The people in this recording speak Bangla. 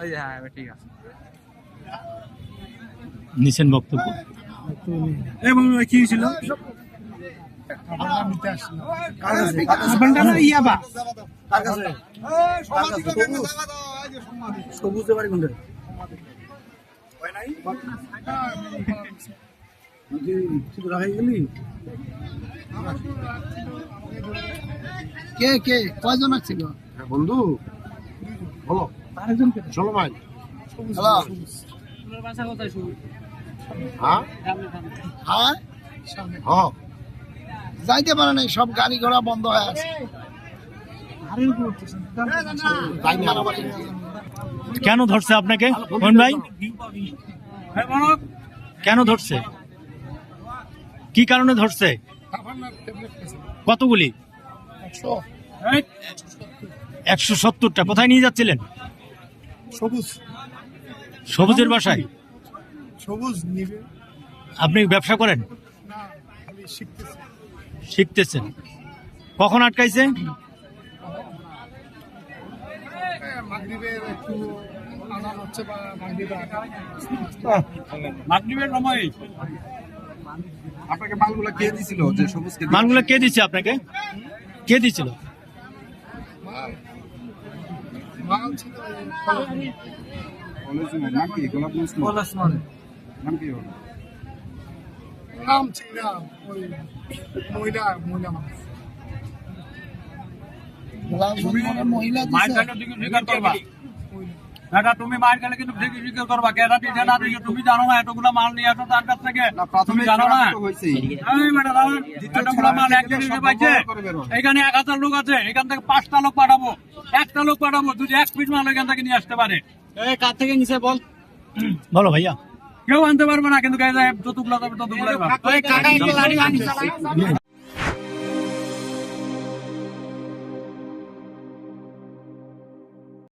হ্যাঁ ঠিক আছে। নিছেন বক্তব্য? এবং কি ছিল সবুজে বাড়ি কোনটা কে কে? কয়জন ছিল বন্ধু চলো হ্যাঁ? হ্যাঁ হ্যাঁ যাইতে পারে নাই সব গাড়ি ঘোড়া বন্ধ হয়ে আছে। কেন ধরছে আপনাকে? ভাই? কেন ধরছে? কি কারণে ধরছে? কতগুলি? একশো সত্তরটা। কোথায় নিয়ে যাচ্ছিলেন? সবুজ। সবুজের বাসায়? সবুজ নিবে। আপনি ব্যবসা করেন? শিখতেছেন। কখন আটকাইছে? আপনাকে মালগুলো কে দিছিল যে সবুজ কে মালগুলো কে দিচ্ছে আপনাকে? কে দিছিল? নাম কি? গোলাপ মুসলিম নাম। কি নাম ছিল না ওই মহিলা মহিলা মানুষ। মহিলা এটা তুমি মার গেলে কিন্তু করবা কেটা না তুমি জানো না এতগুলো মাল নিয়ে আসো তার কাছ থেকে। তুমি জানো না? এতগুলো মাল পাইছে। এখানে এক হাজার লোক আছে এখান থেকে পাঁচটা লোক পাঠাবো। একটা লোক পাঠাবো যদি এক পিস মাল এখান থেকে নিয়ে আসতে পারে। কার থেকে নিছে বল? বলো ভাইয়া। কেউ আনতে পারবে না কিন্তু যতগুলো যাবে ততগুলো